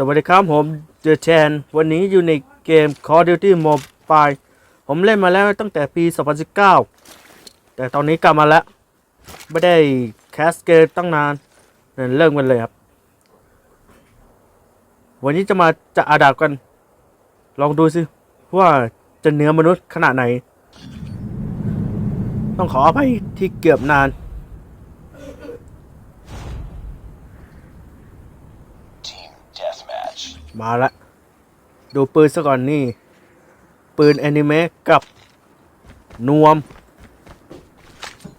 สวัสดีครับผมเจอแชนวันนี้อยู่ในเกม Call Duty Mobile ผมเล่นมาแล้วตั้งแต่ปี 2019 แต่ตอนนี้กลับมาแล้ว ไม่ได้แคสเกมตั้งนานเริ่มกันเลยครับ วันนี้จะมาจะอาดาบกัน ลองดูสิ ว่าจะเนื้อมนุษย์ขนาดไหน ต้องขออภัยที่เกือบนาน มาละ ดูปืนซะก่อนนี่ ปืนแอนิเมะกับ นวม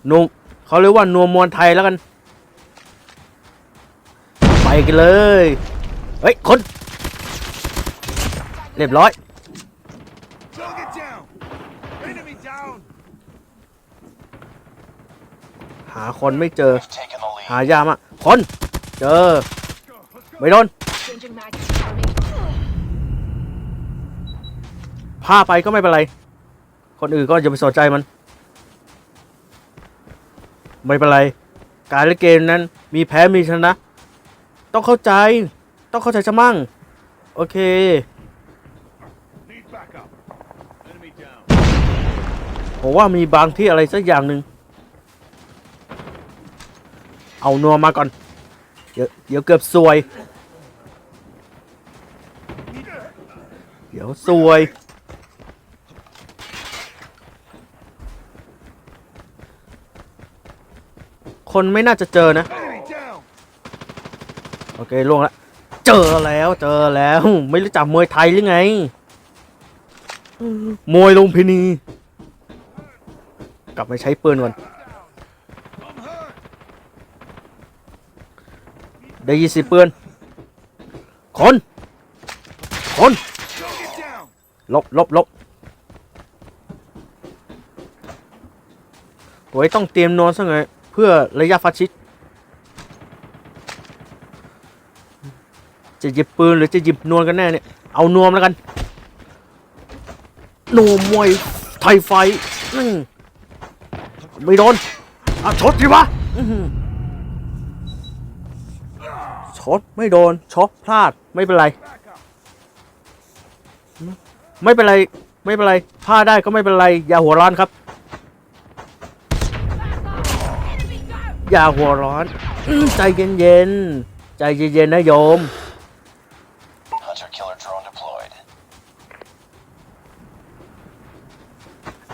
นวมเขาเรียกว่านวมมวลไทยแล้วกัน ไปกันเลย เฮ้ย คน เรียบร้อย Target down! Enemy down! หาคนไม่เจอ We've taken the lead. หายากมากคน เจอ ไม่โดน Changing mag. Army. พาไปก็ไม่เป็นไร คนอื่นก็อย่าไปสนใจมัน ไม่เป็นไร การเล่นเกมนั้น มีแพ้มีชนะ ต้องเข้าใจ ต้องเข้าใจจะมั่ง โอเค ผมว่ามีบางที่อะไรสักอย่างหนึ่ง เอานัวมาก่อน เดี๋ยวเดี๋ยวเกือบซวย เดี๋ยวซวย คนไม่น่าจะเจอนะ โอเคล่วงแล้วเจอแล้วเจอแล้วไม่รู้จักมวยไทยหรือไง มวยลุมพินี กลับไปใช้ปืนก่อน ได้ยินเสียงปืนคนคนลบลบลบโอ้ยต้องเตรียมนอนซะไง พื่อระยะฟัดชิด จะหยิบปืนหรือจะหยิบนวลกันแน่เนี่ย เอานวมแล้วกันนวมมวยไทยไฟมไม่โดนอะชดสิวะชดไม่โดนช็อตพลาดไม่เป็นไร ไม่เป็นไร ไม่เป็นไรพลาดได้ก็ไม่เป็นไร อย่าหัวร้อนครับ อย่าหัวร้อนอืมใจเย็นๆ ใจเย็นๆนะโยม Hunter killer drone deployed.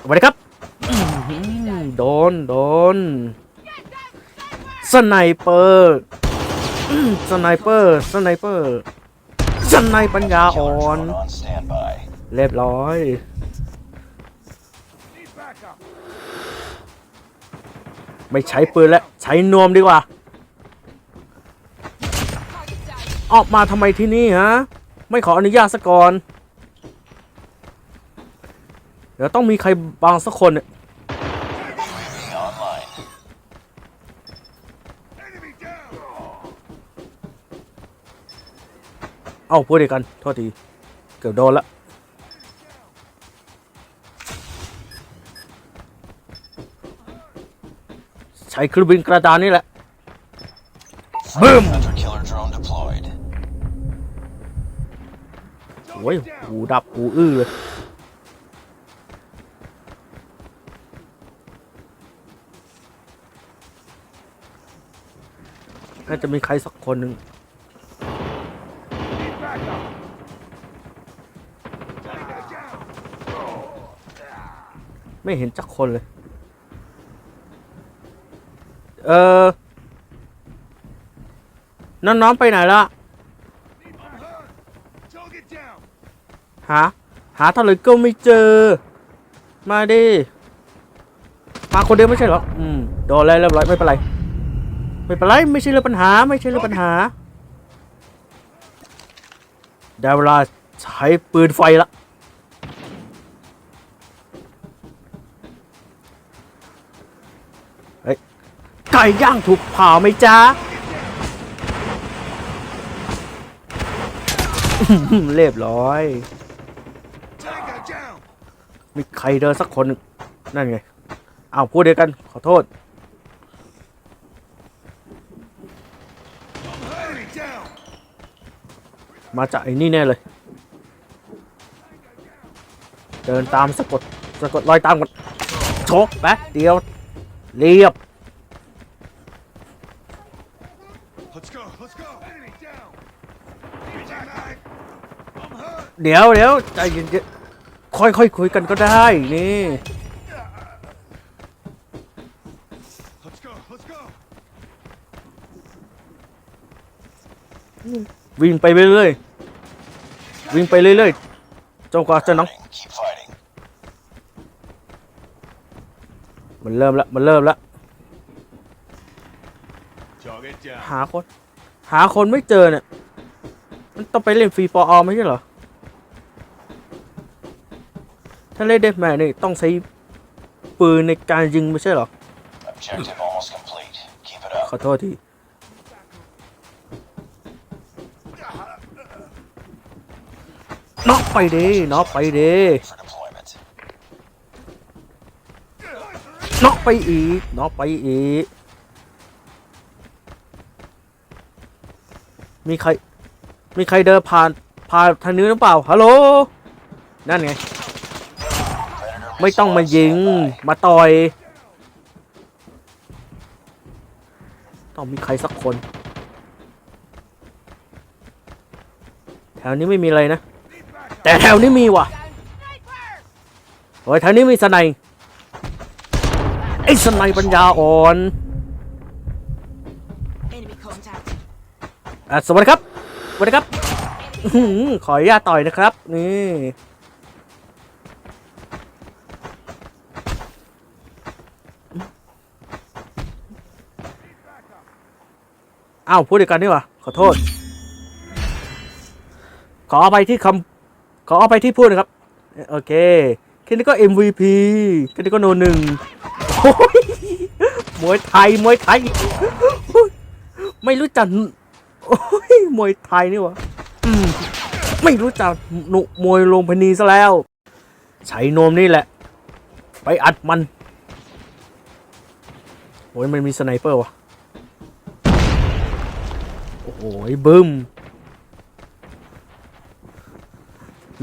สวัสดีครับอื้อหือโดน โดน สไนเปอร์อื้อสไนเปอร์ สไนเปอร์ สไนปัญญาอ่อ Killer น drone on standby. เรียบร้อย ไม่ใช้ปืนแล้วใช้นวมดีกว่า ออกมาทำไมที่นี่ฮะ ไม่ขออนุญาตซะก่อน เดี๋ยวต้องมีใครบางสักคนเนี่ยเอ้าพูดดีกัน โทษที เกือบโดนละ ช้เครื่องบินกระดานนี่แหละ Boom. Hunter killer drone deployed. โอ้ยหูดับหูอื้อเลยน่าจะมีใครสักคนหนึ่ง Need backup! Tango down! ไม่เห็นจักคนเลย เออน้องๆไปไหนละหาหาเท่าไรก็ไม่เจอ มาดิ มาคนเดียวไม่ใช่เหรอ อืมโดนแล้วเรียบร้อยไม่เป็นไร ไม่เป็นไรไม่ใช่เรื่องปัญหา ไม่ใช่เรื่องปัญหาได้เวลาใช้ปืนไฟละ เฮ้ย ไก่ย่างถูกเผาไหมจ๊ะเรียบร้อย มีใครเดินสักคนหนึ่งนั่นไง เอาพูดเดียวกัน ขอโทษ มาจากไอ้นี่แน่เลย เดินตามสะกด สะกดรอยตามกันโชกแป๊บเดียว เรียบ Let's go. Let's go. Enemy down. Reject mag. I'm hurt. เดี๋ยวเดี๋ยวใจเย็นๆค่อยๆคุยกันก็ได้นี่ Let's go. Let's go. วิ่งไปเรื่อยๆวิ่งไปเรื่อยๆจนกว่าจะน้อง Keep fighting. มันเริ่มละมันเริ่มละ Target down. หาคน หาคนไม่เจอเนี่ย มันต้องไปเล่นฟรีฟอร์ออไม่ใช่เหรอ ถ้าเล่นเดฟแมนนี่ต้องใช้ปืนในการยิงไม่ใช่เหรอ Objective almost complete. Keep it ข up. อโทษทีน็อกไปดิน็อกไปดิ For deployment. น็อกไปอีกน็อกไปอีก มีใคร มีใครเดินผ่านผ่านทางนี้หรือเปล่า ฮัลโหล นั่นไง ไม่ต้องมายิง มาต่อย ต้องมีใครสักคน แถวนี้ไม่มีอะไรนะ แต่แถวนี้มีว่ะเฮ้ยแถวนี้มีสไนไอ้สไนปัญญาอ่อน Enemy contact. อะสวัสดีครับสวัสดีครับขออนุญาตต่อยนะครับ นี่อ้าวพูดเดียวกันนี่ว่าขอโทษ ขออภัยที่คำขออภัยที่พูดนะครับ โอเคแค่นี้ก็ MVP แค่นี้ก็โนหนึ่งโอ้ยมวยไทย มวยไทย ไม่รู้จัก โอ้ยมวยไทยนี่หวะอืมไม่รู้จักหนุมวยลงพนีซะแล้ว ใช้นวมนี่แหละ ไปอัดมัน โอ้ยมันมีสไนเปอร์วะโอ้โหบึ้ม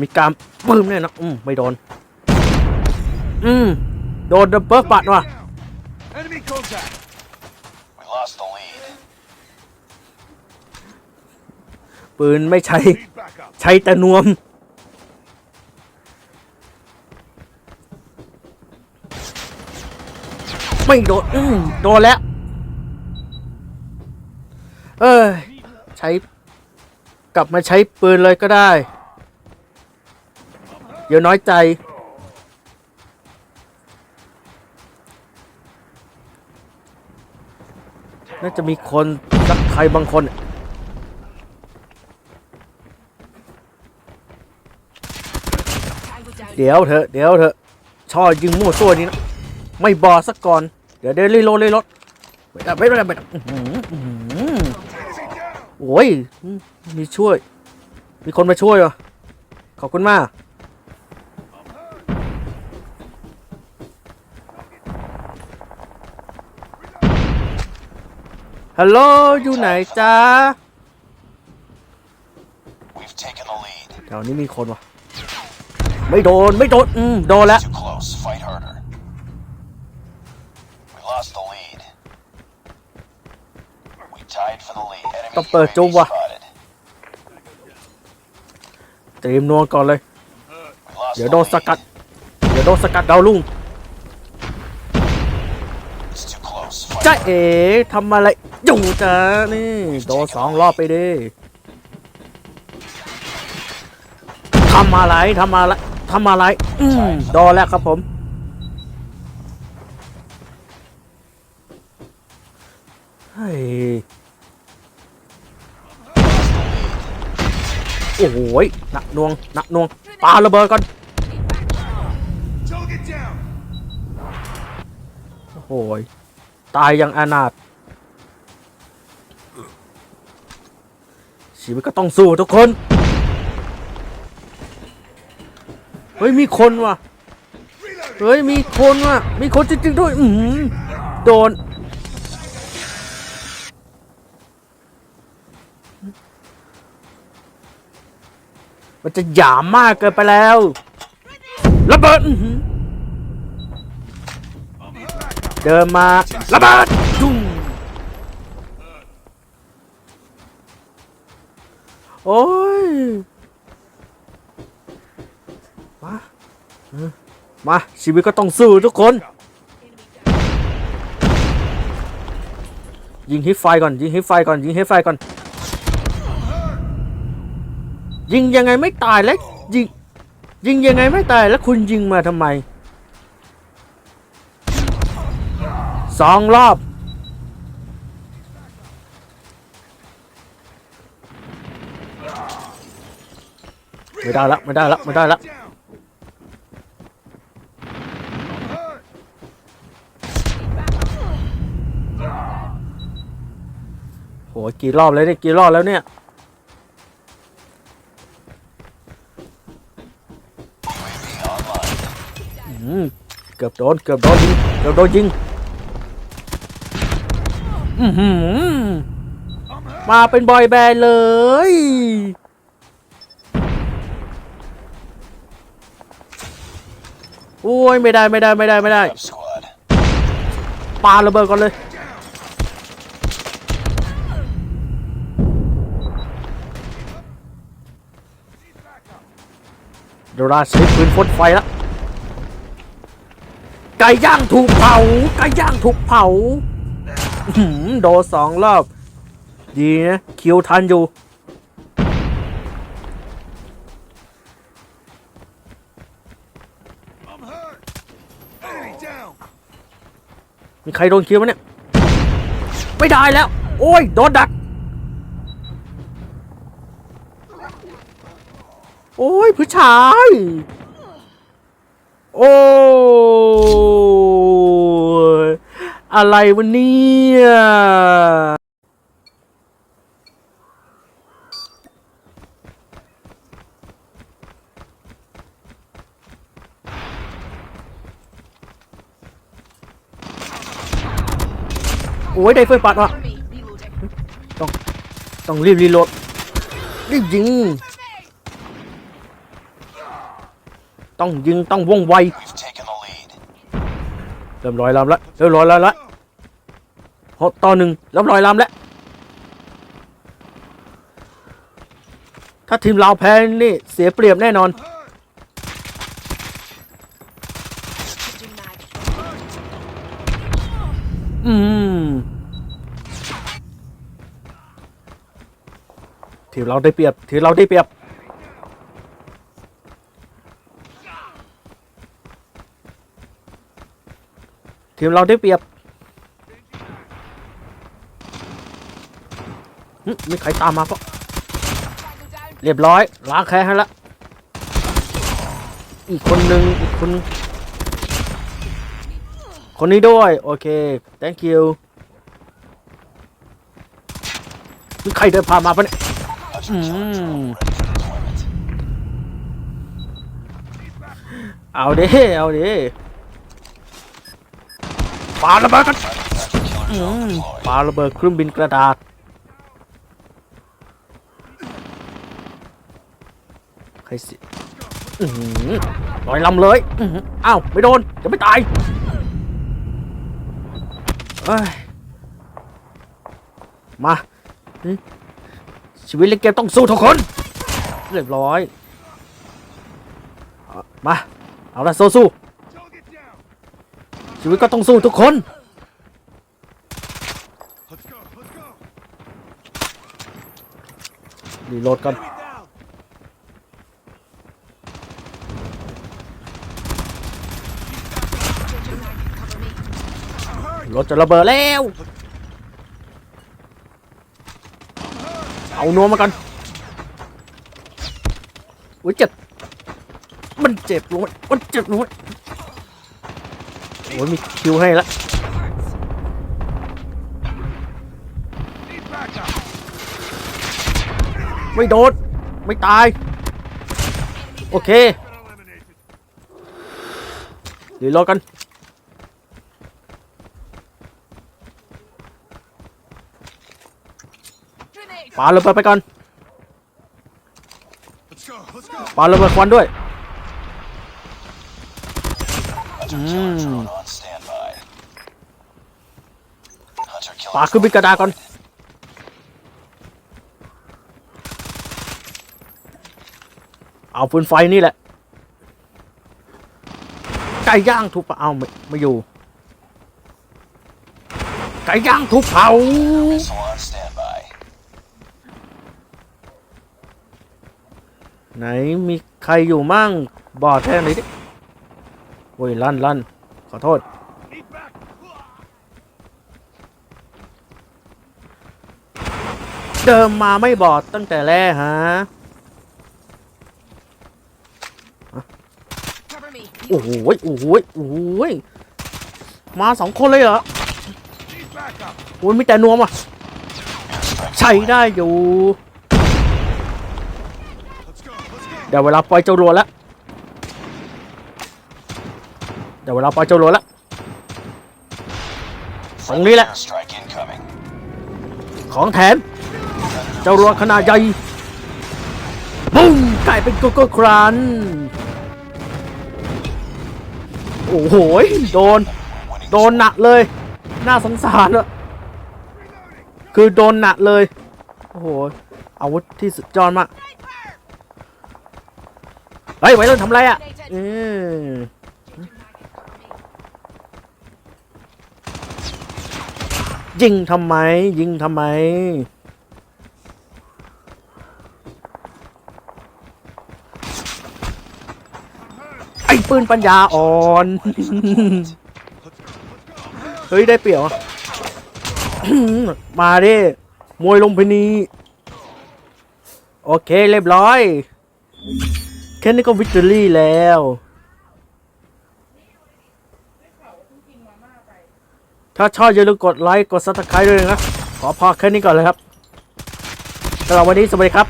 มีการบึ้มเนี่ยนะอืมไม่โดน อืม โดนดับเบิลปัดว่ะ Down. Enemy contact. We lost the lead. ปืนไม่ใช้ใช้แต่นวม ไม่โดนอืมโดนแล้ว เอ้ยใช้ กลับมาใช้ปืนเลยก็ได้ เดี๋ยวน้อยใจน่าจะมีคนสักใครบางคน Tango down. เดี๋ยวเถอะเดี๋ยวเถอะช่อยิงมั่วตัวนี้นะไม่บอกสักก่อน เดี๋ยวเดี๋ยวรีโหลดรีโหลดไม่ได้ไม่ได้ไม่ได้อื้อหืออื้อหือ Enemy down. โอ้ยอืมมีช่วย มีคนมาช่วยวะขอบคุณมากฮัลโหลอยู่ไหนจ้า We've taken the lead. แถวนี้มีคนวะ ไม่โดน ไม่โดน อืม โดนแล้ว Too close. Fight harder. We lost the lead. We tied for the lead. Enemy ต้องเปิด UAV จุ้มวะ spotted. เตรียมนวลก่อนเลย We lost เดี๋ยว the โดนส lead. กัดเดี๋ยวโดนสกัดดาวลุ่ง It's too close. Fight จ้าเอ๋ทำอะไรอยู่จ้านี่ โดนสองรอบไปดิทำอะไรทำอะไร ทำอะไร อืมโดนแล้วครับผม เฮ้ย โอ้โหยหนักหน่วงหนักหน่วงปาระเบิดก่อน Target down. โอ้โหยตายอย่างอนาถชีวิตก็ต้องสู้ทุกคน ฮ้ยมีคนว่ะ เฮ้ยมีคนว่ะ มีคนจริงๆด้วย อือหือโดน มันจะหยามมากเกินไปแล้วระเบิดเดินมาระเบิดจุ้งโอ้ย มาเออ มาชีวิตก็ต้องสู้ทุกคน ยิงฮิตไฟก่อนยิงฮิตไฟก่อนยิงฮิตไฟก่อน ยิงยังไงไม่ตายแล้วยิงยิงยังไงไม่ตายแล้วคุณยิงมาทำไมสองรอบไม่ได้ละไม่ได้ละไม่ได้ละ Down. I'm hurt. โหกี่รอบแล้วเนี่ยกี่รอบแล้วเนี่ยอืมเกือบโดนเกือบโดนยิงเกือบโดนยิงอือหือมาเป็นบอยแบนด์เลยโอ้ยไม่ได้ไม่ได้ไม่ได้ไม่ได้ปาระเบิดก่อนเลย เดี๋ยว ราใช้ปืนพ่นไฟละไก่ย่างถูกเผา ไก่ย่างถูกเผาหือโดสองรอบ ดีนะคิวทันอยู่ มีใครโดนคิวมั้ยเนี่ย ไม่ได้แล้ว โอ้ย โดนดัก อ้ยผู้ชาย โอ้ยอะไรวะเนี่ยโอ้ยได้เฟิร์ปัดว่ะ Cover me. Reloading. ต้องรีบรีโหลดรีบยิง ต้องยิงต้องว่องไว We've taken the lead. เริ่มลอยลำละเริ่มลอยลำละหกต่อหนึ่งเริ่มลอยลำแล้วถ้าทีมเราแพ้นี่เสียเปรียบแน่นอน Changing mag. อืมทีมเราได้เปรียบทีมเราได้เปรียบ ทีมเราได้เปรียบหึมีใครตามมาปะเรียบร้อยล้างแค้นให้ละ อีกคนหนึ่งอีกคน คนนี้ด้วย โอเค thank you มีใครเดินผ่านมาปะเนี่ย How's your killer drone Mm. ready for deployment? เอาดิเอาดิ ปาระเบิดกันปาระเบิดเครื่องบินกระดาษ ใครสิลอยลำเลยอ้าว ไม่โดน จะไม่ตายเอ้ย มา ชีวิตเล่นเกมต้องสู้ทุกคน เรียบร้อย มา เอาละสู้ ชีวิตก็ต้องสู้ทุกคน รีโหลดกันรถจะระเบิดแล้ว เอานัวมากันอุ้ยเจ็บ มันเจ็บลงมันเจ็บลงไป โอ้ยมีคิวให้ละไม่โดนไม่ตาย โอเค Been eliminated. รีโหลดกันปาระเบิดไปก่อนปาระเบิดควันด้วย ปาขึ้นไปกระดาก่อนเอาปืนไฟนี่แหละไก่ย่างถูกเผาเอาไม่ไม่อยู่ไก่ย่างถูกเผาไหนมีใครอยู่มั่งบอกแท่หนดิ อ้ยลั่นลั่นขอโทษ เดิมมาไม่บอดตั้งแต่แรกฮะ Cover me. โอ้โหยโอ้โหยโอ้โหยมาสองคนเลยเหรอ โอ้ยมีแต่นวมอะ ใช้ได้อยู่ เดี๋ยวเวลาปล่อยเจ้ารัวแล้ว เดี๋ยวเวลาปล่อยเจ้ารัวแล้วตรงนี้แหละ ของแถมเจ้ารัวขนาดใหญ่บุ้มกลายเป็นโกโก้ครันโอ้โหโดน โดนหนักเลย น่าสงสารอะคือโดนหนักเลย โอ้โห อาวุธที่สุดยอดมาก เฮ้ยไว้รุ่นทำไรอะเออ Changing mag. Cover me. ยิงทำไม ยิงทำไม ไอ้ปืนปัญญาอ่อน เฮ้ย ได้เปรียบอะมาดิ มวยลงพินี โอเค เรียบร้อย แค่นี้ก็วิกตอรี่แล้ว ถ้าชอบอย่าลืมกดไลค์ กดซับสไครต์ด้วยนะ ขอพอแค่นี้ก่อนเลยครับสำหรับวันนี้สวัสดีครับ